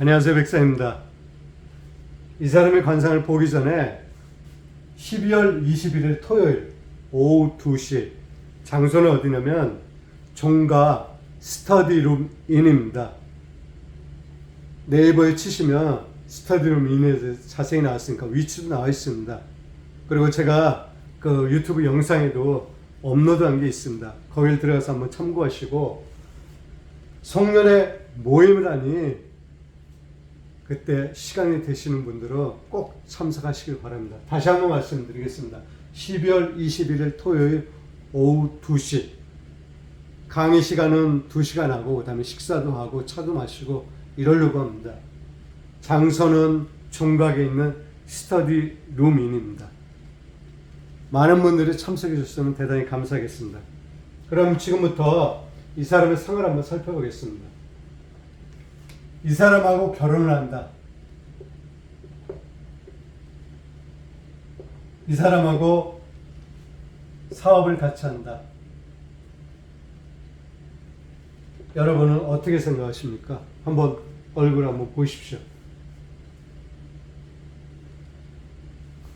안녕하세요 백사입니다. 이 사람의 관상을 보기 전에 12월 21일 토요일 오후 2시 장소는 어디냐면 종가 스터디룸 인입니다. 네이버에 치시면 스터디룸 인에 자세히 나왔으니까 위치도 나와 있습니다. 그리고 제가 그 유튜브 영상에도 업로드한 게 있습니다. 거기를 들어가서 한번 참고하시고 송년회 모임을 하니 그때 시간이 되시는 분들은 꼭 참석하시길 바랍니다. 다시 한번 말씀드리겠습니다. 12월 21일 토요일 오후 2시 강의 시간은 2시간 하고 그다음에 식사도 하고 차도 마시고 이러려고 합니다. 장소는 총각에 있는 스터디 룸인입니다. 많은 분들이 참석해 주셨으면 대단히 감사하겠습니다. 그럼 지금부터 이 사람의 상을 한번 살펴보겠습니다. 이 사람하고 결혼을 한다. 이 사람하고 사업을 같이 한다. 여러분은 어떻게 생각하십니까? 한번 얼굴 한번 보십시오.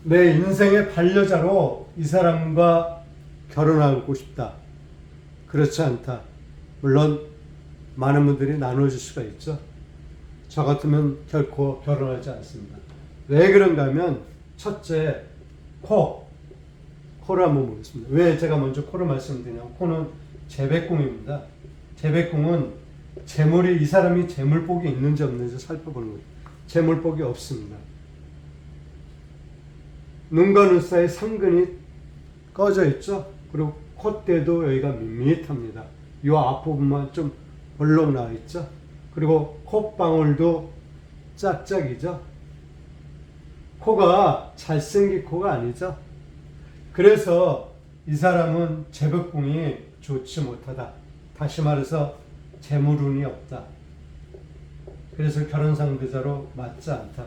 내 인생의 반려자로 이 사람과 결혼하고 싶다. 그렇지 않다. 물론 많은 분들이 나눠줄 수가 있죠. 저 같으면 결코 결혼하지 않습니다. 왜 그런가 하면 첫째 코 코를 한번 보겠습니다. 왜 제가 먼저 코를 말씀드리냐면 코는 재배궁입니다. 재배궁은 재물이 이 사람이 재물복이 있는지 없는지 살펴보는 거예요. 재물복이 없습니다. 눈과 눈 사이 상근이 꺼져 있죠. 그리고 콧대도 여기가 밋밋합니다. 이 앞부분만 좀 벌렁 나와 있죠. 그리고 콧방울도 짝짝이죠. 코가 잘생긴 코가 아니죠. 그래서 이 사람은 재벽궁이 좋지 못하다. 다시 말해서 재물운이 없다. 그래서 결혼 상대자로 맞지 않다.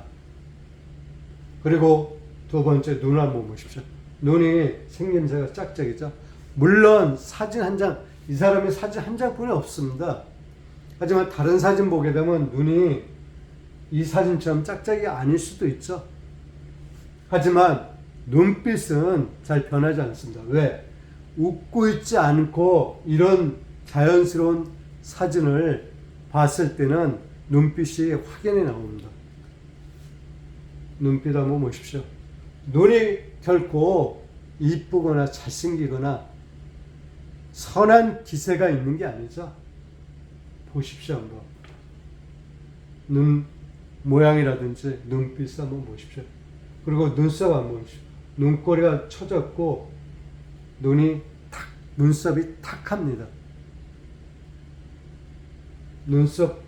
그리고 두 번째 눈 한번 보십시오. 눈이 생김새가 짝짝이죠. 물론 사진 한 장, 이 사람이 사진 한 장뿐이 없습니다. 하지만 다른 사진 보게 되면 눈이 이 사진처럼 짝짝이 아닐 수도 있죠. 하지만 눈빛은 잘 변하지 않습니다. 왜? 웃고 있지 않고 이런 자연스러운 사진을 봤을 때는 눈빛이 확연히 나옵니다. 눈빛 한번 보십시오. 눈이 결코 이쁘거나 잘생기거나 선한 기세가 있는 게 아니죠. 보십시오 한번. 눈 모양이라든지 눈빛 한번 보십시오. 그리고 눈썹 한번 보십시오. 눈꼬리가 처졌고 눈이 탁 눈썹이 탁합니다. 눈썹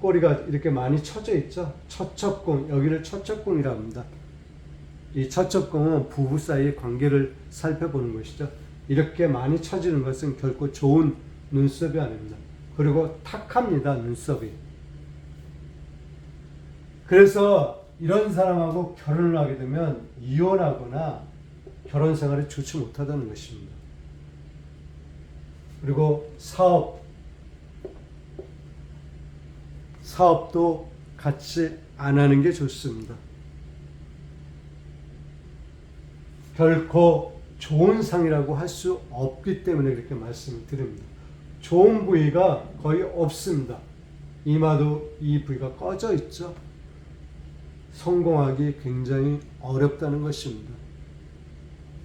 꼬리가 이렇게 많이 처져 있죠. 처첩궁 여기를 처첩궁이라고 합니다. 이 처첩궁은 부부 사이의 관계를 살펴보는 것이죠. 이렇게 많이 처지는 것은 결코 좋은 눈썹이 아닙니다. 그리고 탁합니다 눈썹이. 그래서 이런 사람하고 결혼을 하게 되면 이혼하거나 결혼 생활이 좋지 못하다는 것입니다. 그리고 사업, 사업도 같이 안 하는 게 좋습니다. 결코 좋은 상이라고 할 수 없기 때문에 그렇게 말씀을 드립니다. 좋은 부위가 거의 없습니다. 이마도 이 부위가 꺼져 있죠. 성공하기 굉장히 어렵다는 것입니다.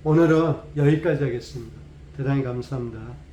오늘은 여기까지 하겠습니다. 대단히 감사합니다.